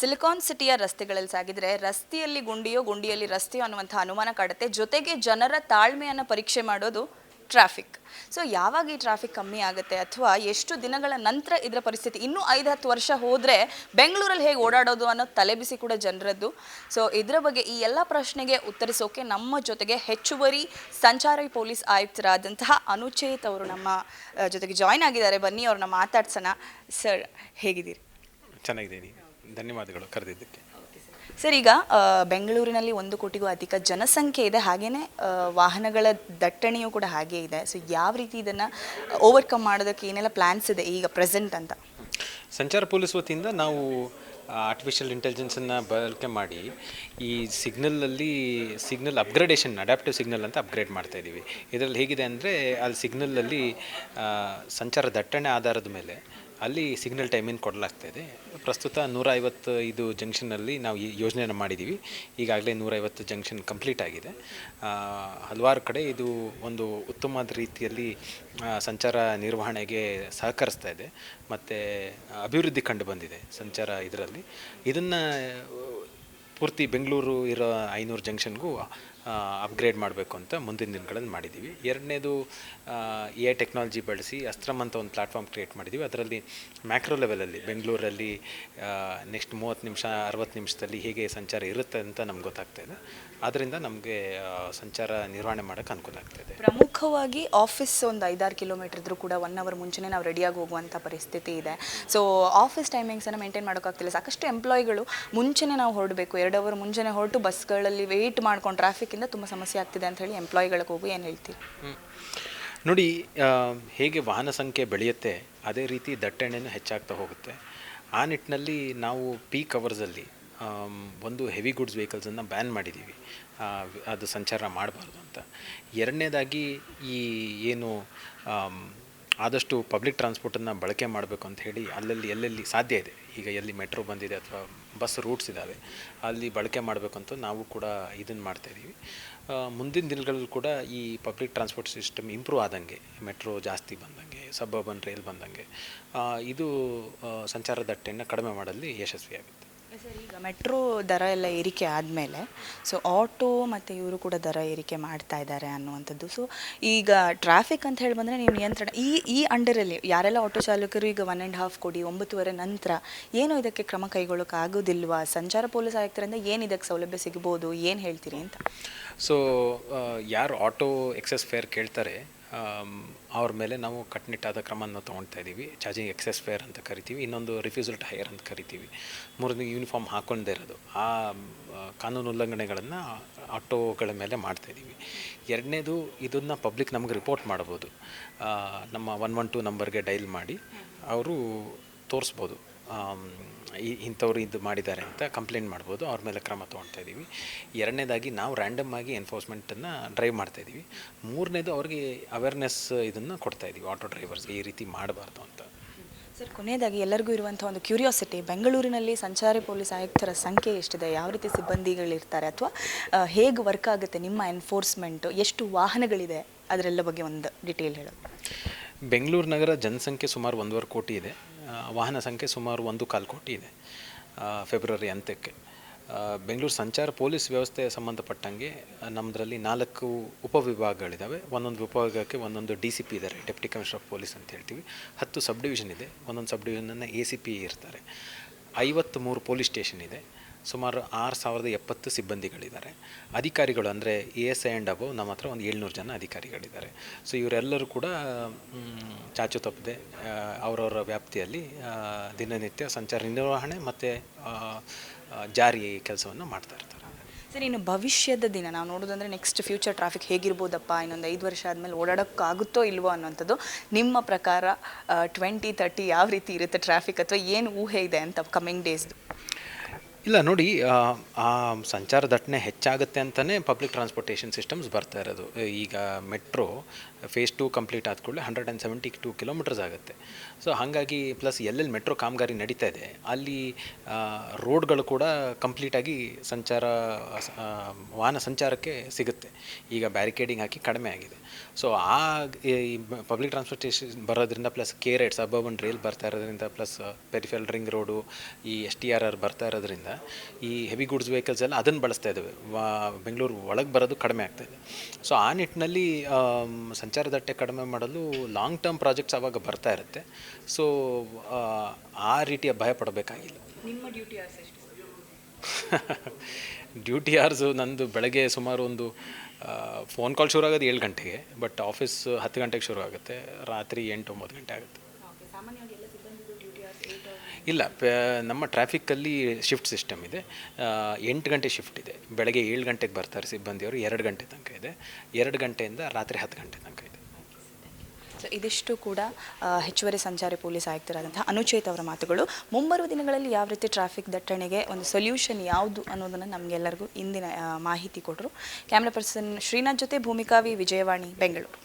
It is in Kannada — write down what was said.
ಸಿಲಿಕಾನ್ ಸಿಟಿಯ ರಸ್ತೆಗಳಲ್ಲಿ ಸಾಗಿದ್ರೆ ರಸ್ತೆಯಲ್ಲಿ ಗುಂಡಿಯೋ ಗುಂಡಿಯಲ್ಲಿ ರಸ್ತೆಯೋ ಅನ್ನುವಂಥ ಅನುಮಾನ ಕಾಡುತ್ತೆ. ಜೊತೆಗೆ ಜನರ ತಾಳ್ಮೆಯನ್ನು ಪರೀಕ್ಷೆ ಮಾಡೋದು ಟ್ರಾಫಿಕ್. ಸೊ, ಯಾವಾಗ ಈ ಟ್ರಾಫಿಕ್ ಕಮ್ಮಿ ಆಗುತ್ತೆ ಅಥವಾ ಎಷ್ಟು ದಿನಗಳ ನಂತರ ಇದರ ಪರಿಸ್ಥಿತಿ? ಇನ್ನೂ ಐದು ಹತ್ತು ವರ್ಷ ಹೋದರೆ ಬೆಂಗಳೂರಲ್ಲಿ ಹೇಗೆ ಓಡಾಡೋದು ಅನ್ನೋ ತಲೆಬಿಸಿ ಕೂಡ ಜನರದ್ದು. ಸೊ, ಇದರ ಬಗ್ಗೆ ಈ ಎಲ್ಲ ಪ್ರಶ್ನೆಗೆ ಉತ್ತರಿಸೋಕೆ ನಮ್ಮ ಜೊತೆಗೆ ಹೆಚ್ಚುವರಿ ಸಂಚಾರಿ ಪೊಲೀಸ್ ಆಯುಕ್ತರಾದಂತಹ ಅನುಚೇತ್ ಅವರು ನಮ್ಮ ಜೊತೆಗೆ ಜಾಯ್ನ್ ಆಗಿದ್ದಾರೆ. ಬನ್ನಿ, ಅವ್ರನ್ನ ಮಾತಾಡ್ಸೋಣ. ಸರ್, ಹೇಗಿದ್ದೀರಿ? ಚೆನ್ನಾಗಿದ್ದೀನಿ. ಧನ್ಯವಾದಗಳು ಕರೆದಿದ್ದಕ್ಕೆ. ಸರ್ ಈಗ ಬೆಂಗಳೂರಿನಲ್ಲಿ ಒಂದು ಕೋಟಿಗೂ ಅಧಿಕ ಜನಸಂಖ್ಯೆ ಇದೆ. ಹಾಗೆಯೇ ವಾಹನಗಳ ದಟ್ಟಣೆಯೂ ಕೂಡ ಹಾಗೆ ಇದೆ. ಸೊ ಯಾವ ರೀತಿ ಇದನ್ನು ಓವರ್ಕಮ್ ಮಾಡೋದಕ್ಕೆ ಏನೆಲ್ಲ ಪ್ಲ್ಯಾನ್ಸ್ ಇದೆ ಈಗ ಪ್ರೆಸೆಂಟ್ ಅಂತ? ಸಂಚಾರ ಪೊಲೀಸ್ ವತಿಯಿಂದ ನಾವು ಆರ್ಟಿಫಿಷಿಯಲ್ ಇಂಟೆಲಿಜೆನ್ಸನ್ನು ಬಳಕೆ ಮಾಡಿ ಈ ಸಿಗ್ನಲಲ್ಲಿ ಸಿಗ್ನಲ್ ಅಪ್ಗ್ರೇಡೇಷನ್ ಅಡ್ಯಾಪ್ಟಿವ್ ಸಿಗ್ನಲ್ ಅಂತ ಅಪ್ಗ್ರೇಡ್ ಮಾಡ್ತಾ ಇದ್ದೀವಿ ಇದರಲ್ಲಿ ಹೇಗಿದೆ ಅಂದರೆ ಅಲ್ಲಿ ಸಿಗ್ನಲಲ್ಲಿ ಸಂಚಾರ ದಟ್ಟಣೆ ಆಧಾರದ ಮೇಲೆ ಅಲ್ಲಿ ಸಿಗ್ನಲ್ ಟೈಮಿಂಗ್ ಕೊಡಲಾಗ್ತಾ ಇದೆ? ಪ್ರಸ್ತುತ ನೂರ ಐವತ್ತು ಇದು ಜಂಕ್ಷನಲ್ಲಿ ನಾವು ಈ ಯೋಜನೆಯನ್ನು ಮಾಡಿದ್ದೀವಿ. ಈಗಾಗಲೇ ನೂರೈವತ್ತು ಜಂಕ್ಷನ್ ಕಂಪ್ಲೀಟ್ ಆಗಿದೆ. ಹಲವಾರು ಕಡೆ ಇದು ಒಂದು ಉತ್ತಮವಾದ ರೀತಿಯಲ್ಲಿ ಸಂಚಾರ ನಿರ್ವಹಣೆಗೆ ಸಹಕರಿಸ್ತಾ ಇದೆ. ಮತ್ತು ಅಭಿವೃದ್ಧಿ ಕಂಡು ಬಂದಿದೆ ಸಂಚಾರ ಇದರಲ್ಲಿ. ಇದನ್ನು ಪೂರ್ತಿ ಬೆಂಗಳೂರು ಇರೋ ಐನೂರು ಜಂಕ್ಷನ್ಗೂ ಅಪ್ಗ್ರೇಡ್ ಮಾಡಬೇಕು ಅಂತ ಮುಂದಿನ ದಿನಗಳಲ್ಲಿ ಮಾಡಿದ್ದೀವಿ. ಎರಡನೇದು ಎ ಟೆಕ್ನಾಲಜಿ ಬಳಸಿ ಅಸ್ತ್ರಮ್ ಅಂತ ಒಂದು ಪ್ಲಾಟ್ಫಾರ್ಮ್ ಕ್ರಿಯೇಟ್ ಮಾಡಿದ್ದೀವಿ. ಅದರಲ್ಲಿ ಮ್ಯಾಕ್ರೋ ಲೆವೆಲಲ್ಲಿ ಬೆಂಗಳೂರಲ್ಲಿ ನೆಕ್ಸ್ಟ್ ಮೂವತ್ತು ನಿಮಿಷ, ಅರವತ್ತು ನಿಮಿಷದಲ್ಲಿ ಹೇಗೆ ಸಂಚಾರ ಇರುತ್ತೆ ಅಂತ ನಮ್ಗೆ ಗೊತ್ತಾಗ್ತಾ ಇದೆ. ಆದ್ದರಿಂದ ನಮಗೆ ಸಂಚಾರ ನಿರ್ವಹಣೆ ಮಾಡೋಕ್ಕೆ ಅನುಕೂಲ ಆಗ್ತಾ ಇದೆ. ಪ್ರಮುಖವಾಗಿ ಆಫೀಸ್ ಒಂದು ಐದಾರು ಕಿಲೋಮೀಟರ್ ಇದ್ರೂ ಕೂಡ ಒನ್ ಅವರ್ ಮುಂಚೆನೇ ನಾವು ರೆಡಿಯಾಗಿ ಹೋಗುವಂಥ ಪರಿಸ್ಥಿತಿ ಇದೆ. ಸೊ ಆಫೀಸ್ ಟೈಮಿಂಗ್ಸನ್ನು ಮೇಂಟೈನ್ ಮಾಡೋಕ್ಕಾಗ್ತಿಲ್ಲ. ಸಾಕಷ್ಟು ಎಂಪ್ಲಾಯಿಗಳು ಮುಂಚೆನೇ ನಾವು ಹೊರಡಬೇಕು. ಎರಡು ಅವರ್ ಮುಂಜಾನೆ ಹೊರಟು ಬಸ್ಗಳಲ್ಲಿ ವೆಯ್ಟ್ ಮಾಡ್ಕೊಂಡು ಟ್ರಾಫಿಕ್ಕಿಂದ ತುಂಬ ಸಮಸ್ಯೆ ಆಗ್ತಿದೆ ಅಂತ ಹೇಳಿ ಎಂಪ್ಲಾಯಿಗಳಿಗೆ ಹೋಗಿ ಏನು ಹೇಳ್ತೀವಿ ಹ್ಮ್. ನೋಡಿ ಹೇಗೆ ವಾಹನ ಸಂಖ್ಯೆ ಬೆಳೆಯುತ್ತೆ, ಅದೇ ರೀತಿ ದಟ್ಟಣೆನೂ ಹೆಚ್ಚಾಗ್ತಾ ಹೋಗುತ್ತೆ. ಆ ನಿಟ್ಟಿನಲ್ಲಿ ನಾವು ಪೀಕ್ ಅವರ್ಸಲ್ಲಿ ಒಂದು ಹೆವಿ ಗುಡ್ಸ್ ವೆಹಿಕಲ್ಸನ್ನು ಬ್ಯಾನ್ ಮಾಡಿದ್ದೀವಿ ಅದು ಸಂಚಾರ ಮಾಡಬಾರ್ದು ಅಂತ. ಎರಡನೇದಾಗಿ ಈ ಏನು ಆದಷ್ಟು ಪಬ್ಲಿಕ್ ಟ್ರಾನ್ಸ್ಪೋರ್ಟನ್ನು ಬಳಕೆ ಮಾಡಬೇಕು ಅಂತ ಹೇಳಿ, ಅಲ್ಲಲ್ಲಿ ಎಲ್ಲೆಲ್ಲಿ ಸಾಧ್ಯ ಇದೆ? ಈಗ ಎಲ್ಲಿ ಮೆಟ್ರೋ ಬಂದಿದೆ ಅಥವಾ ಬಸ್ ರೂಟ್ಸ್ ಇದ್ದಾವೆ ಅಲ್ಲಿ ಬಳಕೆ ಮಾಡಬೇಕು ಅಂತ ನಾವು ಕೂಡ ಇದನ್ನು ಮಾಡ್ತಾಯಿದ್ದೀವಿ ಮುಂದಿನ ದಿನಗಳಲ್ಲಿ ಕೂಡ ಈ ಪಬ್ಲಿಕ್ ಟ್ರಾನ್ಸ್ಪೋರ್ಟ್ ಸಿಸ್ಟಮ್ ಇಂಪ್ರೂವ್ ಆದಂಗೆ ಮೆಟ್ರೋ ಜಾಸ್ತಿ ಬಂದಂಗೆ ಸಬ್ ಅರ್ಬನ್ ರೈಲ್ ಬಂದಂಗೆ ಇದು ಸಂಚಾರ ದಟ್ಟಣೆಯನ್ನು ಕಡಿಮೆ ಮಾಡಲು ಯಶಸ್ವಿಯಾಗುತ್ತೆ. ಸರ್, ಈಗ ಮೆಟ್ರೋ ದರ ಎಲ್ಲ ಏರಿಕೆ ಆದಮೇಲೆ ಸೊ ಆಟೋ ಮತ್ತು ಇವರು ಕೂಡ ದರ ಏರಿಕೆ ಮಾಡ್ತಾ ಇದ್ದಾರೆ ಅನ್ನುವಂಥದ್ದು. ಸೊ ಈಗ ಟ್ರಾಫಿಕ್ ಅಂತ ಹೇಳಿ ಬಂದರೆ ನೀವು ನಿಯಂತ್ರಣ, ಈ ಈ ಅಂಡರಲ್ಲಿ ಯಾರೆಲ್ಲ ಆಟೋ ಚಾಲಕರು ಈಗ ಒನ್ ಆ್ಯಂಡ್ ಹಾಫ್ ಕೊಡಿ ಒಂಬತ್ತುವರೆ ನಂತರ ಏನು ಇದಕ್ಕೆ ಕ್ರಮ ಕೈಗೊಳ್ಳೋಕ್ಕಾಗೋದಿಲ್ವಾ ಸಂಚಾರ ಪೊಲೀಸ್ ಆಯುಕ್ತರಿಂದ ಏನು ಇದಕ್ಕೆ ಸೌಲಭ್ಯ ಸಿಗ್ಬೋದು? ಏನು ಹೇಳ್ತೀರಿ ಅಂತ? ಸೊ ಯಾರು ಆಟೋ ಎಕ್ಸೆಸ್ ಫೇರ್ ಕೇಳ್ತಾರೆ ಅವ್ರ ಮೇಲೆ ನಾವು ಕಟ್ಟುನಿಟ್ಟಾದ ಕ್ರಮವನ್ನು ತೊಗೊಳ್ತಾ ಇದ್ದೀವಿ. ಚಾರ್ಜಿಂಗ್ ಎಕ್ಸೆಸ್ ಫೇರ್ ಅಂತ ಕರಿತೀವಿ. ಇನ್ನೊಂದು ರಿಫ್ಯೂಸಲ್ ಟು ಹೈಯರ್ ಅಂತ ಕರಿತೀವಿ. ಮೂರನೇ ಯೂನಿಫಾರ್ಮ್ ಹಾಕ್ಕೊಂಡೇ ಇರೋದು. ಆ ಕಾನೂನು ಉಲ್ಲಂಘನೆಗಳನ್ನು ಆಟೋಗಳ ಮೇಲೆ ಮಾಡ್ತಾ ಇದ್ದೀವಿ. ಎರಡನೇದು, ಇದನ್ನು ಪಬ್ಲಿಕ್ ನಮಗೆ ರಿಪೋರ್ಟ್ ಮಾಡ್ಬೋದು. ನಮ್ಮ ಒನ್ ಒನ್ ಟು ನಂಬರ್ಗೆ ಡೈಲ್ ಮಾಡಿ, ಅವರು ತೋರಿಸ್ಬೋದು. ಇಂಥವ್ರು ಇದು ಮಾಡಿದ್ದಾರೆ ಅಂತ ಕಂಪ್ಲೇಂಟ್ ಮಾಡ್ಬೋದು. ಅವ್ರ ಮೇಲೆ ಕ್ರಮ ತೊಗೊಳ್ತಾ ಇದ್ದೀವಿ. ಎರಡನೇದಾಗಿ ನಾವು ರ್ಯಾಂಡಮ್ ಆಗಿ ಎನ್ಫೋರ್ಸ್ಮೆಂಟನ್ನು ಡ್ರೈವ್ ಮಾಡ್ತಾ ಇದ್ದೀವಿ. ಮೂರನೇದು ಅವ್ರಿಗೆ ಅವೇರ್ನೆಸ್ ಇದನ್ನು ಕೊಡ್ತಾ ಇದ್ದೀವಿ ಆಟೋ ಡ್ರೈವರ್ಸ್ ಈ ರೀತಿ ಮಾಡಬಾರ್ದು ಅಂತ. ಸರ್ ಕೊನೆಯದಾಗಿ ಎಲ್ಲರಿಗೂ ಇರುವಂಥ ಒಂದು ಕ್ಯೂರಿಯಾಸಿಟಿ ಬೆಂಗಳೂರಿನಲ್ಲಿ ಸಂಚಾರಿ ಪೊಲೀಸ್ ಆಯುಕ್ತರ ಸಂಖ್ಯೆ ಎಷ್ಟಿದೆ? ಯಾವ ರೀತಿ ಸಿಬ್ಬಂದಿಗಳಿರ್ತಾರೆ ಅಥವಾ ಹೇಗೆ ವರ್ಕ್ ಆಗುತ್ತೆ ನಿಮ್ಮ ಎನ್ಫೋರ್ಸ್ಮೆಂಟು ಎಷ್ಟು ವಾಹನಗಳಿದೆ? ಅದರೆಲ್ಲ ಬಗ್ಗೆ ಒಂದು ಡಿಟೇಲ್ ಹೇಳೋದು. ಬೆಂಗಳೂರು ನಗರ ಜನಸಂಖ್ಯೆ ಸುಮಾರು ಒಂದೂವರೆ ಕೋಟಿ ಇದೆ. ವಾಹನ ಸಂಖ್ಯೆ ಸುಮಾರು ಒಂದು ಕಾಲು ಕೋಟಿ ಇದೆ ಫೆಬ್ರವರಿ ಅಂತ್ಯಕ್ಕೆ. ಬೆಂಗಳೂರು ಸಂಚಾರ ಪೊಲೀಸ್ ವ್ಯವಸ್ಥೆ ಸಂಬಂಧಪಟ್ಟಂಗೆ ನಮ್ಮದರಲ್ಲಿ ನಾಲ್ಕು ಉಪವಿಭಾಗಗಳಿದ್ದಾವೆ ಒಂದೊಂದು ವಿಭಾಗಕ್ಕೆ ಒಂದೊಂದು ಡಿ ಸಿ ಪಿ ಇದ್ದಾರೆ ಡೆಪ್ಟಿ ಕಮಿಷನರ್ ಆಫ್ ಪೊಲೀಸ್ ಅಂತ ಹೇಳ್ತೀವಿ. ಹತ್ತು ಸಬ್ ಡಿವಿಷನ್ ಇದೆ, ಒಂದೊಂದು ಸಬ್ ಡಿವಿಷನನ್ನು ಎ ಸಿ ಪಿ ಇರ್ತಾರೆ. ಐವತ್ತು ಮೂರು ಪೊಲೀಸ್ ಸ್ಟೇಷನ್ ಇದೆ. ಸುಮಾರು ಆರು ಸಾವಿರದ ಎಪ್ಪತ್ತು ಸಿಬ್ಬಂದಿಗಳಿದ್ದಾರೆ. ಅಧಿಕಾರಿಗಳು ಅಂದರೆ A S I and above ನಮ್ಮ ಹತ್ರ ಒಂದು ಏಳ್ನೂರು ಜನ ಅಧಿಕಾರಿಗಳಿದ್ದಾರೆ. ಸೊ ಇವರೆಲ್ಲರೂ ಕೂಡ ಚಾಚು ತಪ್ಪದೆ ಅವರವರ ವ್ಯಾಪ್ತಿಯಲ್ಲಿ ದಿನನಿತ್ಯ ಸಂಚಾರ ನಿರ್ವಹಣೆ ಮತ್ತು ಜಾರಿ ಕೆಲಸವನ್ನು ಮಾಡ್ತಾ ಇರ್ತಾರೆ. ಸರ್, ಇನ್ನು ಭವಿಷ್ಯದ ದಿನ ನಾವು ನೋಡೋದಂದ್ರೆ ನೆಕ್ಸ್ಟ್ ಫ್ಯೂಚರ್ ಟ್ರಾಫಿಕ್ ಹೇಗಿರ್ಬೋದಪ್ಪ? ಇನ್ನೊಂದು ಐದು ವರ್ಷ ಆದಮೇಲೆ ಓಡಾಡೋಕ್ಕಾಗುತ್ತೋ ಇಲ್ವೋ ಅನ್ನೋಂಥದ್ದು ನಿಮ್ಮ ಪ್ರಕಾರ ಟ್ವೆಂಟಿ ತರ್ಟಿ ಯಾವ ರೀತಿ ಇರುತ್ತೆ ಟ್ರಾಫಿಕ್ ಅಥವಾ ಏನು ಊಹೆ ಇದೆ ಅಂತ ಕಮಿಂಗ್ ಡೇಸ್ದು ಇಲ್ಲ ನೋಡಿ ಆ, ಸಂಚಾರ ದಟ್ಟಣೆ ಹೆಚ್ಚಾಗುತ್ತೆ ಅಂತಲೇ ಪಬ್ಲಿಕ್ ಟ್ರಾನ್ಸ್ಪೋರ್ಟೇಷನ್ ಸಿಸ್ಟಮ್ಸ್ ಬರ್ತಾ ಇರೋದು. ಈಗ ಮೆಟ್ರೋ ಫೇಸ್ ಟು ಕಂಪ್ಲೀಟ್ ಆದ ಕೂಡಲೇ hundred and seventy two kilometres ಆಗುತ್ತೆ. ಸೊ ಹಾಗಾಗಿ ಪ್ಲಸ್ ಎಲ್ಲೆಲ್ಲಿ ಮೆಟ್ರೋ ಕಾಮಗಾರಿ ನಡೀತಾ ಇದೆ ಅಲ್ಲಿ ರೋಡ್ಗಳು ಕೂಡ ಕಂಪ್ಲೀಟಾಗಿ ಸಂಚಾರ ವಾಹನ ಸಂಚಾರಕ್ಕೆ ಸಿಗುತ್ತೆ. ಈಗ ಬ್ಯಾರಿಕೇಡಿಂಗ್ ಹಾಕಿ ಕಡಿಮೆ ಆಗಿದೆ. ಸೊ ಆ ಈ ಪಬ್ಲಿಕ್ ಟ್ರಾನ್ಸ್ಪೋರ್ಟೇಷನ್ ಬರೋದ್ರಿಂದ plus K RIDE suburban rail ಬರ್ತಾ ಇರೋದ್ರಿಂದ ಪ್ಲಸ್ ಪೆರಿಫೆಲ್ ರಿಂಗ್ ರೋಡು ಈ ಎಸ್ ಟಿ ಆರ್ ಆರ್ ಬರ್ತಾ ಇರೋದ್ರಿಂದ ಈ ಹೆವಿ ಗುಡ್ಸ್ ವೆಹಿಕಲ್ಸ್ ಎಲ್ಲ ಅದನ್ನು ಬಳಸ್ತಾ ಇದ್ದಾವೆ. ವಾ ಬೆಂಗಳೂರು ಒಳಗೆ ಬರೋದು ಕಡಿಮೆ ಆಗ್ತಾ ಇದೆ. ಸೊ ಆ ನಿಟ್ಟಿನಲ್ಲಿ ಸಂಚಾರ ದಟ್ಟೆ ಕಡಿಮೆ ಮಾಡಲು ಲಾಂಗ್ ಟರ್ಮ್ ಪ್ರಾಜೆಕ್ಟ್ಸ್ ಆವಾಗ ಬರ್ತಾ ಇರುತ್ತೆ. ಸೊ ಆ ರೀತಿಯ ಭಯ ಪಡಬೇಕಾಗಿಲ್ಲ. ನಿಮ್ಮ ಡ್ಯೂಟಿ ಡ್ಯೂಟಿ ಅವರ್ಸು ನಂದು ಬೆಳಗ್ಗೆ ಸುಮಾರು ಒಂದು ಫೋನ್ ಕಾಲ್ ಶುರು ಆಗೋದು ಏಳು ಗಂಟೆಗೆ ಬಟ್ ಆಫೀಸ್ ಹತ್ತು ಗಂಟೆಗೆ ಶುರು ಆಗುತ್ತೆ. ರಾತ್ರಿ ಎಂಟು ಒಂಬತ್ತು ಗಂಟೆ ಆಗುತ್ತೆ ಸಾಮಾನ್ಯವಾಗಿ ಎಲ್ಲ ಸಿಬ್ಬಂದಿದು ಡ್ಯೂಟಿ ಅವರ್ಸ್ ಏಟ್ ಇಲ್ಲ ನಮ್ಮ ಟ್ರಾಫಿಕ್ಕಲ್ಲಿ ಶಿಫ್ಟ್ ಸಿಸ್ಟಮ್ ಇದೆ. ಎಂಟು ಗಂಟೆ ಶಿಫ್ಟ್ ಇದೆ. ಬೆಳಗ್ಗೆ ಏಳು ಗಂಟೆಗೆ ಬರ್ತಾರೆ ಸಿಬ್ಬಂದಿಯವರು, ಎರಡು ಗಂಟೆ ತನಕ ಇದೆ. ಎರಡು ಗಂಟೆಯಿಂದ ರಾತ್ರಿ ಹತ್ತು ಗಂಟೆ ತನಕ ಇದೆ. ಸೊ ಇದಿಷ್ಟು ಕೂಡ ಹೆಚ್ಚುವರಿ ಸಂಚಾರಿ ಪೊಲೀಸ್ ಆಯುಕ್ತರಾದಂತಹ ಅನುಚೇತ್ ಅವರ ಮಾತುಗಳು. ಮುಂಬರುವ ದಿನಗಳಲ್ಲಿ ಯಾವ ರೀತಿ ಟ್ರಾಫಿಕ್ ದಟ್ಟಣೆಗೆ ಒಂದು ಸೊಲ್ಯೂಷನ್ ಯಾವುದು ಅನ್ನೋದನ್ನು ನಮಗೆಲ್ಲರಿಗೂ ಇಂದಿನ ಮಾಹಿತಿ ಕೊಟ್ಟರು ಕ್ಯಾಮ್ರಾ ಪರ್ಸನ್ ಶ್ರೀನಾಥ್ ಜೊತೆ ಭೂಮಿಕಾವಿ ವಿಜಯವಾಣಿ, ಬೆಂಗಳೂರು.